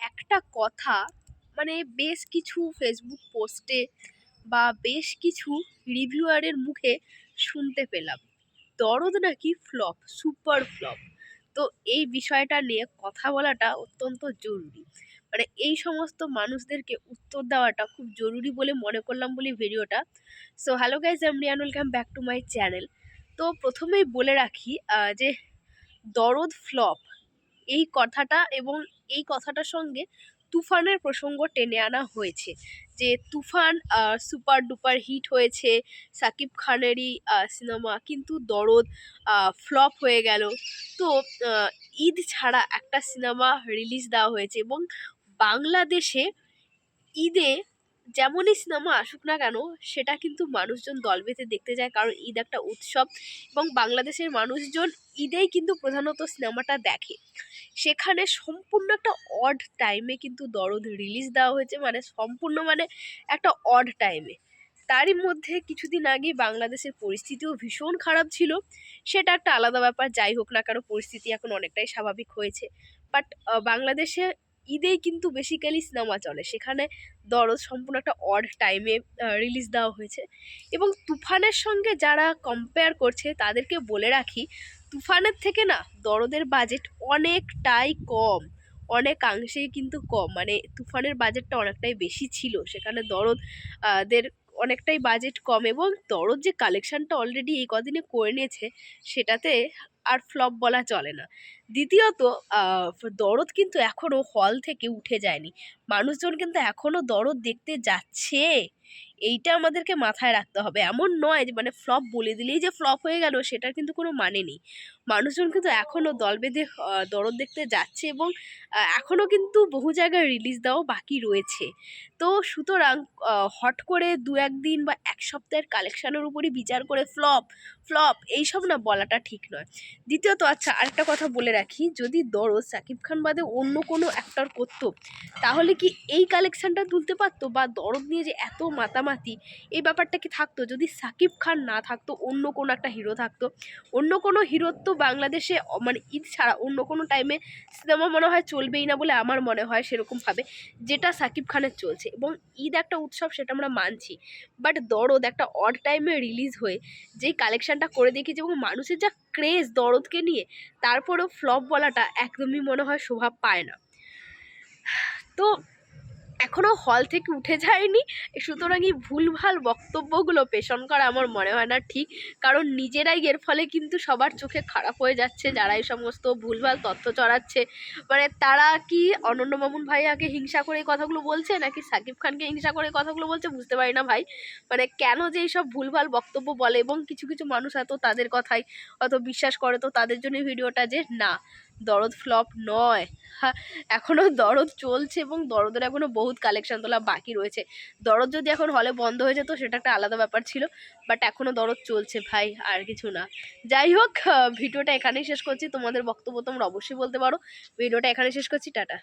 একটা কথা মানে বেশ কিছু ফেসবুক পোস্টে বা বেশ কিছু রিভিউয়ারের মুখে শুনতে পেলাম। দরদ নাকি ফ্লপ সুপার ফ্লপ তো এই বিষয়টা নিয়ে কথা বলাটা অত্যন্ত জরুরি। মানে এই সমস্ত মানুষদেরকে উত্তর দেওয়াটা খুব জরুরি বলে মনে করলাম বলে ভিডিওটা। So hello guys I'm Riyan welcome back to my channel তো প্রথমেই বলে রাখি যে দরদ ফ্লপ এই কথাটা এবং এই কথাটার সঙ্গে তুফানের প্রসঙ্গ টেনে আনা হয়েছে। যে তুফান সুপার ডুপার হিট হয়েছে, সাকিব খানেরই সিনেমা কিন্তু দরদ ফ্লপ হয়ে গেল। তো ঈদ ছাড়া একটা সিনেমা রিলিজ দেওয়া হয়েছে এবং বাংলাদেশে ঈদে যেমনই সিনেমা আসুক না কেন, সেটা কিন্তু মানুষজন দল বেঁধে দেখতে যায়। কারণ ঈদ একটা উৎসব এবং বাংলাদেশের মানুষজন ঈদেই কিন্তু প্রধানত সিনেমাটা দেখে। সেখানে সম্পূর্ণ একটা অড টাইমে কিন্তু দরদ রিলিজ দেওয়া হয়েছে। মানে সম্পূর্ণ মানে একটা অড টাইমে তারই মধ্যে কিছুদিন আগে বাংলাদেশের পরিস্থিতিও ভীষণ খারাপ ছিল। সেটা একটা আলাদা ব্যাপার। যাই হোক না কেন, পরিস্থিতি এখন অনেকটাই স্বাভাবিক হয়েছে। বাট বাংলাদেশে ঈদেই কিন্তু বেসিক্যালি সিনেমা চলে। সেখানে দরদ সম্পূর্ণ একটা অড টাইমে রিলিজ দেওয়া হয়েছে। এবং তুফানের সঙ্গে যারা কম্পেয়ার করছে, তাদেরকে বলে রাখি, তুফানের থেকে না দরদের বাজেট অনেকটাই কম। অনেকাংশেই কিন্তু কম। মানে তুফানের বাজেটটা অনেকটাই বেশি ছিল। সেখানে দরদ দের অনেকটাই বাজেট কম এবং দরদ যে কালেকশানটা অলরেডি এই কদিনে করে নিয়েছে, সেটাতে আর ফ্লপ বলা চলে না। দ্বিতীয়ত দরদ কিন্তু এখনও হল থেকে উঠে যায়নি। মানুষজন কিন্তু এখনও দরদ দেখতে যাচ্ছে। এইটা আমাদেরকে মাথায় রাখতে হবে। এমন নয় যে মানে ফ্লপ বলে দিলেই যে ফ্লপ হয়ে গেল, সেটার কিন্তু কোনো মানে নেই। মানুষজন কিন্তু এখনও দল বেঁধে দরদ দেখতে যাচ্ছে এবং এখনও কিন্তু বহু জায়গায় রিলিজ দেওয়াও বাকি রয়েছে। তো সুতরাং হট করে দু একদিন বা এক সপ্তাহের কালেকশানের উপরই বিচার করে ফ্লপ ফ্লপ এইসব না বলাটা ঠিক নয়। দ্বিতীয়ত আচ্ছা আরেকটা কথা বলে রাখি, যদি দরদ সাকিব খান বাদে অন্য কোনো অ্যাক্টর করতো, তাহলে কি এই কালেকশানটা তুলতে পারতো? বা দরদ নিয়ে যে এত মাতামাতি। এই ব্যাপারটা কি থাকতো? যদি সাকিব খান না থাকতো, অন্য কোনো একটা হিরো থাকতো। অন্য কোনো হিরোর তো বাংলাদেশে মানে ঈদ ছাড়া অন্য কোনো টাইমে সিনেমা মনে হয় চলবেই না বলে আমার মনে হয় সেরকমভাবে যেটা সাকিব খানের চলছে। এবং ঈদ একটা উৎসব সেটা আমরা মানছি। বাট দরদ একটা অড টাইমে রিলিজ হয়ে, যেই কালেকশানটা করে দেখিয়েছে এবং মানুষের যা ক্রেজ দরদকে নিয়ে, তারপরেও ফ্লপ বলাটা একদমই মনে হয় শোভা পায় না। তো এখনও হল থেকে উঠে যায়নি। সুতরাং এই ভুলভাল বক্তব্যগুলো পেশন করা আমার মনে হয় না ঠিক। কারণ নিজেরাই এর ফলে কিন্তু সবার চোখে খারাপ হয়ে যাচ্ছে, যারা এই সমস্ত ভুলভাল তথ্য চড়াচ্ছে। মানে তারা কি অনন্য মামুন ভাইয়াকে হিংসা করে কথাগুলো বলছে, নাকি সাকিব খানকে হিংসা করে কথাগুলো বলছে বুঝতে পারি না ভাই। মানে কেন যে এইসব ভুলভাল বক্তব্য বলে, এবং কিছু কিছু মানুষ এত তাদের কথাই অত বিশ্বাস করে, তো তাদের জন্য ভিডিওটা যে না। দরদ ফ্লপ নয়। এখনও দরদ চলছে এবং দরদের এখনও বহুত কালেকশান তোলা বাকি রয়েছে। দরদ যদি এখন হলে বন্ধ হয়ে যেত, সেটা একটা আলাদা ব্যাপার ছিল বাট এখনও দরদ চলছে ভাই, আর কিছু না। যাই হোক ভিডিওটা এখানেই শেষ করছি। তোমাদের বক্তব্য তোমরা অবশ্যই বলতে পারো। ভিডিওটা এখানেই শেষ করছি, টাটা।